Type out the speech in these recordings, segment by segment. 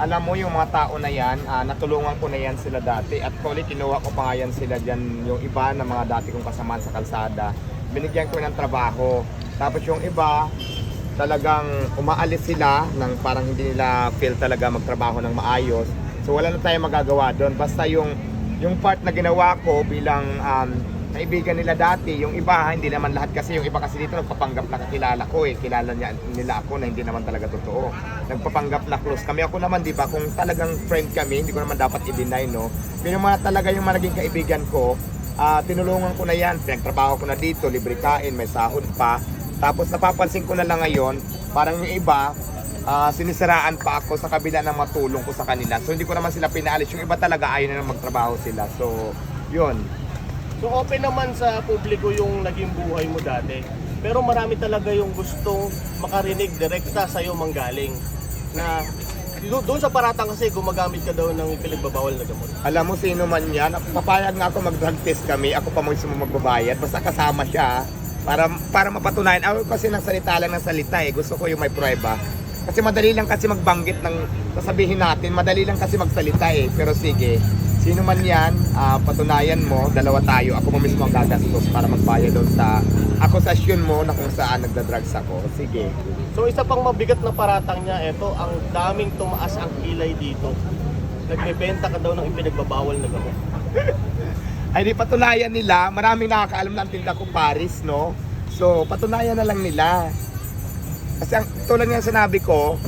alam mo yung mga tao na yan, ah, natulungan ko na yan sila dati. At actually, kinuha ko pa yan sila dyan, yung iba na mga dati kong kasamaan sa kalsada. Binigyan ko ng trabaho. Tapos yung iba, talagang umaalis sila ng parang hindi nila feel talaga magtrabaho ng maayos. So wala na tayong magagawa doon. Basta yung yung part na ginawa ko bilang um, kaibigan nila dati, yung iba hindi naman lahat kasi yung iba kasi dito nagpapanggap na kakilala ko eh. Kilala niya nila ako na hindi naman talaga totoo. Nagpapanggap na close kami. Ako naman, di ba, kung talagang friend kami, hindi ko naman dapat i-deny, no? Pero mga talaga yung mga kaibigan ko, ah, tinulungan ko na yan. Pinagtrabaho ko na dito, libre kain, may sahod pa. Tapos napapansin ko na lang ngayon, parang yung iba, ah, sinisiraan pa ako sa kabila ng matulong ko sa kanila. So hindi ko naman sila pinaalis. Yung iba talaga ayaw na magtrabaho sila. So, yun. So open naman sa publiko yung naging buhay mo dati. Pero marami talaga yung gustong makarinig direkta sa iyo manggaling. Na do- doon sa paratang kasi gumagamit ka daw ng pinagbabawal na gamot. Alam mo sino man yan, papayag nga ako mag-drug test kami, ako pa mismo magbabayad, basta kasama siya para para mapatunayan. Ako kasi nang salita lang ng salita eh, gusto ko yung may prueba. Kasi madali lang kasi magbanggit ng sasabihin natin, madali lang kasi magsalita eh. Pero sige, sino man yan, ah, patunayan mo, dalawa tayo, ako mo mismo ang gagastos para magbayad doon sa akusasyon mo na kung saan nagda-drugs ako. Sige. So isa pang mabigat na paratang niya, ito ang daming tumaas ang kilay dito. Nagbebenta ka daw ng ipinagbabawal na gamot. ay di patunayan nila, maraming nakakaalam na ang tinda ko Paris, no? So, patunayan na lang nila. Kasi ang tulad nga sinabi ko,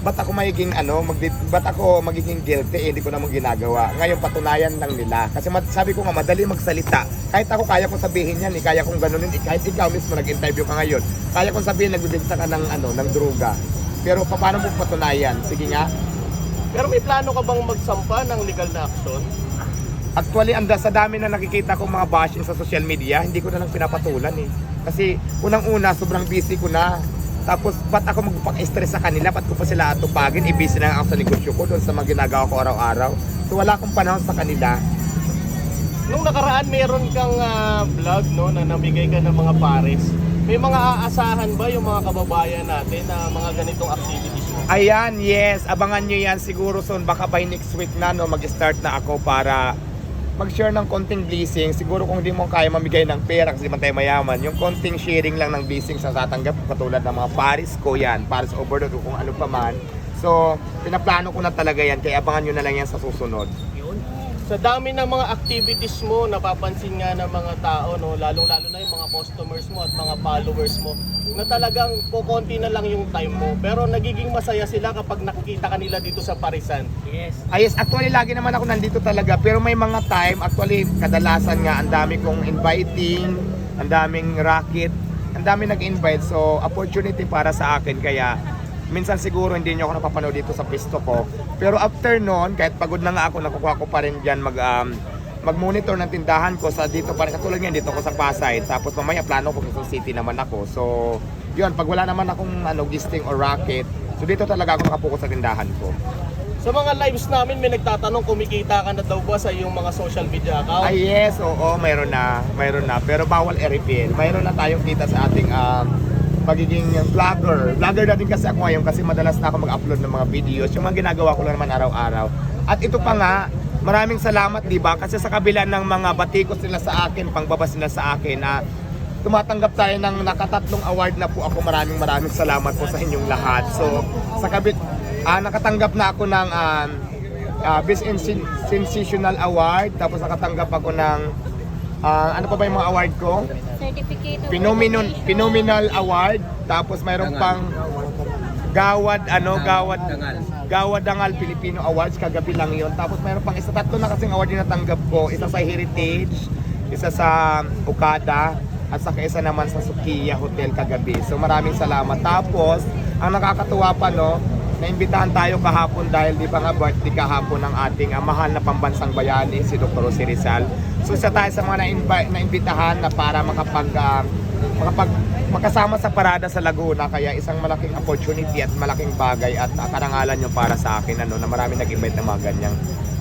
ba't ako magiging ano, mag ba't ako magiging guilty, eh, hindi ko naman ginagawa. Ngayon, patunayan lang nila. Kasi mat- sabi ko nga, madali magsalita. Kahit ako, kaya kong sabihin yan, eh, kaya kong ganunin, eh, kahit ikaw mismo nag-interview ka ngayon, kaya kong sabihin, nagbibigta ka ng, ano, ng droga. Pero pa- paano mo patunayan? Sige nga, Pero may plano ka bang magsampa ng legal na aksyon? Actually, anda sa dami na nakikita kong mga bashing sa social media, hindi ko na lang pinapatulan eh. Kasi unang-una, sobrang busy ko na. Tapos, ba't ako magpapaka-stress sa kanila? Ba't ko pa sila atupagin? I-busy na ako sa negosyo ko doon sa mga ginagawa ko araw-araw. So, wala akong panahon sa kanila. Nung nakaraan meron kang ah, vlog no na namigay ka ng mga pares. May mga aasahan ba yung mga kababayan natin na mga ganitong activities mo? Ayan, yes. Abangan nyo yan siguro soon. Baka by next week na, no, mag-start na ako para mag-share ng konting blessing. Siguro kung hindi mo kaya mamigay ng pera kasi di man tayo mayaman, yung konting sharing lang ng blessing sa tatanggap katulad ng mga Paris ko yan, Paris overload kung ano pa man. So, pinaplano ko na talaga yan, kaya abangan nyo na lang yan sa susunod. Sa dami ng mga activities mo, napapansin nga ng mga tao, no, lalong-lalo na yung mga customers mo at mga followers mo, na talagang kukonti na lang yung time mo. Pero nagiging masaya sila kapag nakikita ka nila dito sa Parisan. Yes. Ay, yes, actually lagi naman ako nandito talaga, pero may mga time, actually kadalasan nga, ang dami kong inviting, ang daming racket, ang dami nag-invite, so opportunity para sa akin, kaya minsan siguro hindi nyo ako napapanood dito sa pisto ko. Pero after noon, kahit pagod na nga ako, nakukuha ko pa rin dyan mag, um, mag-monitor ng tindahan ko sa dito pa rin. Katulad nga dito ko sa Pasay. Tapos mamaya plano ko Quezon City naman ako. So, yun, pag wala naman akong ano, gisting or racket, so dito talaga ako nakapokus sa tindahan ko. Sa mga lives namin, may nagtatanong kumikita ka na daw ba sa iyong mga social media account? Ay yes, oo, mayroon na, mayroon na. Pero bawal i-reveal. Mayroon na tayong kita sa ating um, pagiging vlogger. Vlogger na din kasi ako ngayon kasi madalas na ako mag-upload ng mga videos. Yung mga ginagawa ko lang naman araw-araw. At ito pa nga, maraming salamat, di ba? Kasi sa kabila ng mga batikos nila sa akin, pangbabas nila sa akin, na tumatanggap tayo ng nakatatlong award na po ako. Maraming maraming salamat po sa inyong lahat. So, sa kabit, ah, nakatanggap na ako ng um, ah, Best Sensational Award. Tapos nakatanggap ako ng, ah, ano pa ba yung mga award ko? Certificate of Phenomenal, Education. Phenomenal Award. Tapos mayroon pang Gawad, ano, Gawad, Gawad Dangal Filipino Awards. Kagabi lang yon Tapos mayroon pang isa, tatlo na kasing award yung natanggap ko. Isa sa Heritage, isa sa Okada, at saka isa naman sa Sukiya Hotel kagabi. So maraming salamat. Tapos, ang nakakatuwa pa no, naimbitahan tayo kahapon dahil di ba nga birthday kahapon ng ating ah, mahal na pambansang bayani, si Dr. Jose Rizal. So isa tayo sa mga na-invite, naimbitahan na para makapag, ah, makapag makasama sa parada sa Laguna kaya isang malaking opportunity at malaking bagay at ah, karangalan yung para sa akin ano na marami nag-invite ng mga ganyang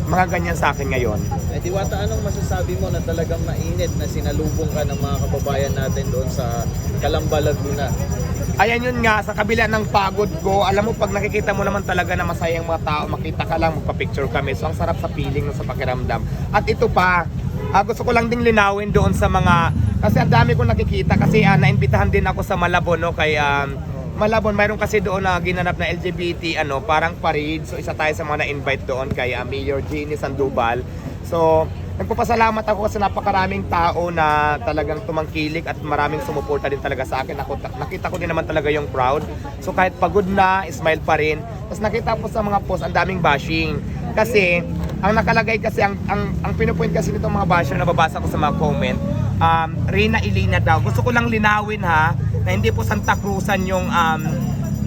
mga ganyan sa akin ngayon. Eh, Diwata, anong masasabi mo na talagang mainit na sinalubong ka ng mga kababayan natin doon sa Calamba, Laguna? Ayan yun nga, sa kabila ng pagod ko, alam mo pag nakikita mo naman talaga na masayang mga tao, makita ka lang, magpa-picture kami. So ang sarap sa feeling no, sa pakiramdam. At ito pa, ah, gusto ko lang ding linawin doon sa mga, kasi ang dami kong nakikita, kasi ah, naimbitahan din ako sa Malabon, no, kay um, Malabon, mayroon kasi doon na ginanap na LGBT, ano, parang parade. So isa tayo sa mga na-invite doon kay ah, Mayor Jeannie Sandoval. So, nagpapasalamat ako kasi napakaraming tao na talagang tumangkilik at maraming sumuporta din talaga sa akin. Ako, nakita ko din naman talaga yung proud. So kahit pagod na, smile pa rin. Tapos nakita po sa mga post, ang daming bashing. Kasi, ang nakalagay kasi, ang, ang, ang pinupoint kasi nitong mga basher na babasa ko sa mga comment, um, Rina Ilina daw. Gusto ko lang linawin ha, na hindi po Santa Cruzan yung um,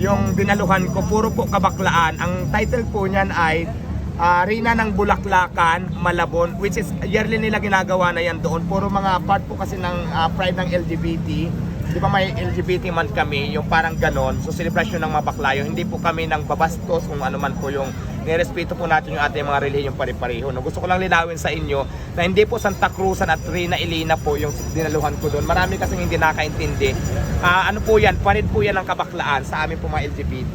yung dinaluhan ko, puro po kabaklaan. Ang title po niyan ay ah, Rina ng Bulaklakan, Malabon, which is yearly nila ginagawa na yan doon. Puro mga part po kasi ng ah, pride ng LGBT. Di ba may LGBT man kami, yung parang ganon. So celebration ng mga baklayo. Hindi po kami nang babastos kung ano man po yung nirespeto po natin yung ating mga relihiyong pare-pareho. No? Gusto ko lang linawin sa inyo na hindi po Santa Cruzan at Rina Elena po yung dinaluhan ko doon. Marami kasing hindi nakaintindi. Ah, ano po yan? Parid po yan ng kabaklaan sa amin po mga LGBT.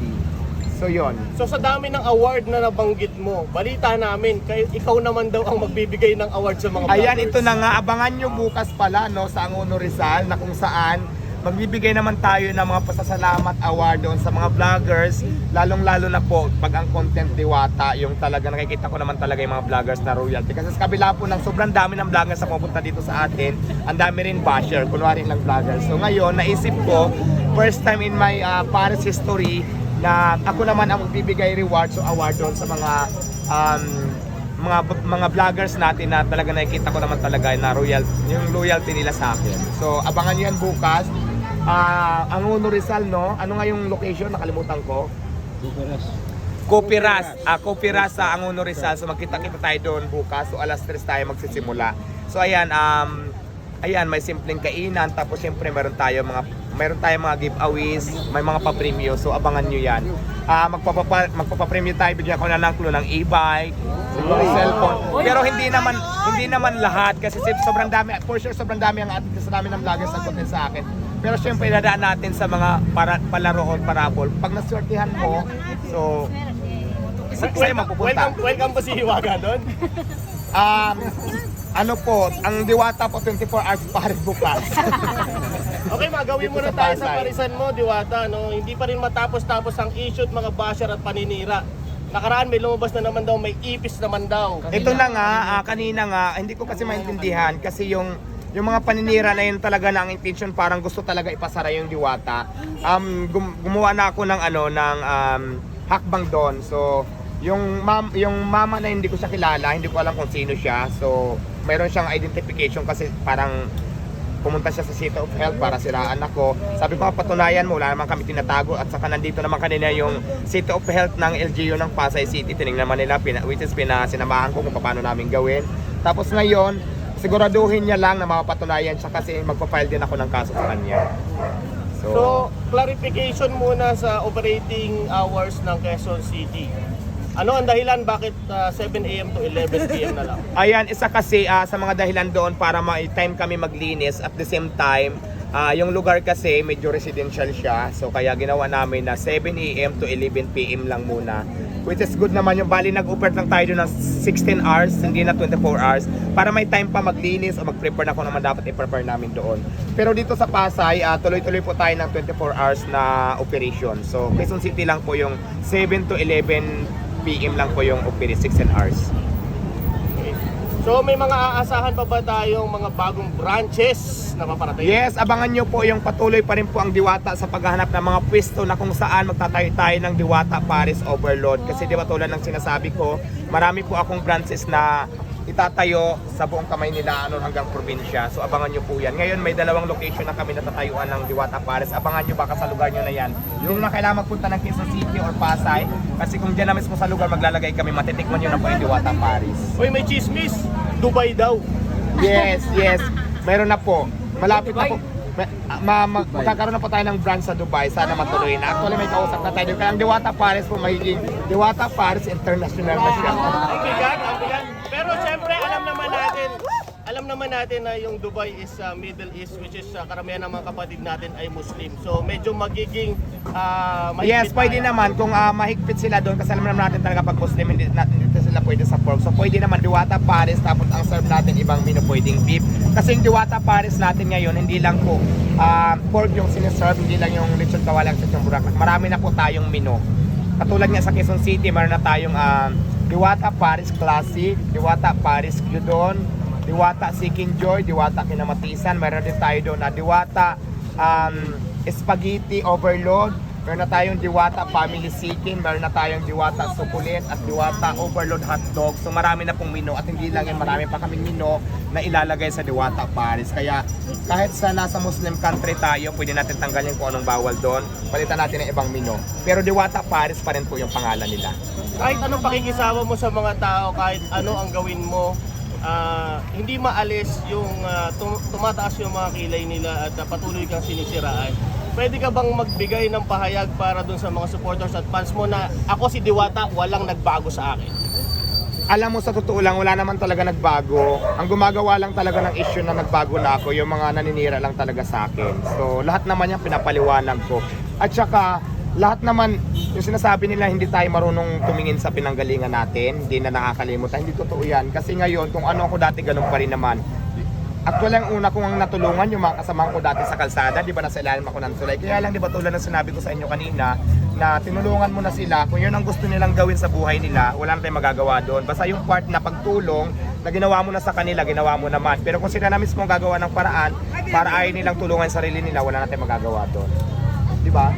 So yon. So sa dami ng award na nabanggit mo, balita namin, kay ikaw naman daw ang magbibigay ng award sa mga Ayan, vloggers. ito na nga. Abangan nyo bukas pala no, sa Angono Rizal na kung saan magbibigay naman tayo ng mga pasasalamat award doon sa mga vloggers. Lalong-lalo na po pag ang content diwata, yung talaga nakikita ko naman talaga yung mga vloggers na royalty. Kasi sa kabila po ng sobrang dami ng vloggers na pupunta dito sa atin, ang dami rin basher, kunwari lang vloggers. So ngayon, naisip ko, first time in my uh, Paris history, na ako naman ang magbibigay reward so award doon sa mga um, mga mga vloggers natin na talaga nakikita ko naman talaga na royal yung loyalty nila sa akin. So abangan niyo yan bukas. Ah, ang Uno Rizal no. Ano nga yung location nakalimutan ko? Copiras. Ah, Copiras sa Angono Rizal. So magkita-kita tayo doon bukas. So alas 3 tayo magsisimula. So ayan um ayan may simpleng kainan tapos syempre meron tayo mga meron tayong mga giveaways, may mga pa-premyo. So abangan niyo 'yan. Ah magpapapa magpapa-premyo tayo bigyan ko na ng clue ng e-bike, siguro cellphone. Pero hindi naman hindi naman lahat kasi si- sobrang dami for sure sobrang dami ang atin sa dami ng vloggers na content sa akin. Pero syempre dadaan natin sa mga para, palaro or parabol. Pag naswertihan mo, so sa sa'yo mapupunta. Welcome, welcome po si Hiwaga doon. Um, ano po, ang diwata po 24 hours pa rin bukas. Okay, magawin muna tayo sa parisan mo, Diwata. No? Hindi pa rin matapos-tapos ang issue at mga basher at paninira. Nakaraan may lumabas na naman daw, may ipis naman daw. Ito na nga, ah, kanina nga, hindi ko kasi maintindihan kasi yung yung mga paninira na yun talaga na ang intention parang gusto talaga ipasara yung diwata. Um, gum- gumawa na ako ng ano ng um, hakbang doon. So, yung mam yung mama na hindi ko siya kilala, hindi ko alam kung sino siya. So, mayroon siyang identification kasi parang pumunta siya sa City of Health para siraan ako. Sabi ko, patunayan mo, wala naman kami tinatago. At saka nandito naman kanina yung City of Health ng LGU ng Pasay City. Tinignan naman nila, pina, which is pinasinamahan ko kung paano namin gawin. Tapos ngayon, siguraduhin niya lang na mapapatunayan siya kasi magpa-file din ako ng kaso sa kanya. So, So, clarification muna sa operating hours ng Quezon City. Ano ang dahilan bakit ah, 7 a.m. to 11 p.m. na lang? Ayan, isa kasi ah, sa mga dahilan doon para ma-time kami maglinis at the same time, ah, yung lugar kasi medyo residential siya. So kaya ginawa namin na 7 a.m. to 11 p.m. lang muna. Which is good naman yung bali nag-offer lang tayo ng 16 hours, hindi na 24 hours. Para may time pa maglinis o mag-prepare na kung naman dapat i-prepare namin doon. Pero dito sa Pasay, ah, tuloy-tuloy po tayo ng 24 hours na operation. So Quezon City lang po yung 7 to 11 p.m. lang po yung operation, 16 hours. Okay. So, may mga aasahan pa ba tayong mga bagong branches na paparating? Yes, abangan nyo po yung patuloy pa rin po ang Diwata sa paghahanap ng mga pwesto na kung saan magtatayo tayo ng Diwata Paris Overload. Kasi di ba tulad ng sinasabi ko, marami po akong branches na itatayo sa buong kamay nila ano, hanggang probinsya. So abangan nyo po yan. Ngayon may dalawang location na kami natatayuan ng Diwata Paris. Abangan nyo baka sa lugar nyo na yan. Yung na kailangan magpunta ng Quezon City or Pasay. Kasi kung dyan na mismo sa lugar maglalagay kami, matitikman nyo na po yung Diwata Paris. Uy, may chismis! Dubai daw. Yes, yes. Meron na po. Malapit na po. Ah, Ma, ma, magkakaroon na po tayo ng brand sa Dubai. Sana matuloy na. Actually, may kausap na tayo. Kaya ang Diwata Paris po magiging Diwata Paris International na siya. Ang bigat, ang bigat. Pero syempre, alam naman natin, alam naman natin na yung Dubai is uh, Middle East which is uh, karamihan ng mga kapatid natin ay Muslim. So medyo magiging uh, Yes, pwede tayo. naman kung ah, mahigpit sila doon kasi alam naman natin talaga pag Muslim hindi, na- hindi sila pwede sa pork. So pwede naman diwata pares tapos ang serve natin ibang menu pwedeng beef. Kasi yung diwata pares natin ngayon hindi lang po ah, pork yung siniserve, hindi lang yung lechon kawalang at yung buraklak. Marami na po tayong menu. Katulad nga sa Quezon City, meron na tayong ah, Diwata Paris Classic, Diwata Paris Gyudon, Diwata Seeking Joy, Diwata Kinamatisan, meron din tayo doon na Diwata um, Spaghetti Overload, meron na tayong Diwata Family Seeking, meron na tayong Diwata Sukulit at Diwata Overload Hotdog. So marami na pong menu at hindi lang yan, marami pa kaming menu na ilalagay sa Diwata Paris. Kaya kahit sa nasa Muslim country tayo, pwede natin tanggalin kung anong bawal doon. Palitan natin ng ibang menu. Pero Diwata Paris pa rin po yung pangalan nila. kahit anong pakikisama mo sa mga tao, kahit ano ang gawin mo, ah, hindi maalis yung ah, tum- tumataas yung mga kilay nila at ah, patuloy kang sinisiraan. Pwede ka bang magbigay ng pahayag para dun sa mga supporters at fans mo na ako si Diwata, walang nagbago sa akin? alam mo sa totoo lang, wala naman talaga nagbago. Ang gumagawa lang talaga ng issue na nagbago na ako, yung mga naninira lang talaga sa akin. So, lahat naman yan pinapaliwanag ko. At saka, lahat naman, yung sinasabi nila hindi tayo marunong tumingin sa pinanggalingan natin, hindi na nakakalimutan, hindi totoo yan. Kasi ngayon, kung ano ako dati, ganun pa rin naman. Actually, ang una kong natulungan yung mga kasamahan ko dati sa kalsada, di ba nasa ilalim ako ng tulay. Kaya lang, di ba tulad ng sinabi ko sa inyo kanina, na tinulungan mo na sila, kung yun ang gusto nilang gawin sa buhay nila, wala na tayong magagawa doon. Basta yung part na pagtulong, na ginawa mo na sa kanila, ginawa mo naman. Pero kung sila na mismo ang gagawa ng paraan, para ayaw nilang tulungan sarili nila, wala na tayong magagawa doon. Di ba?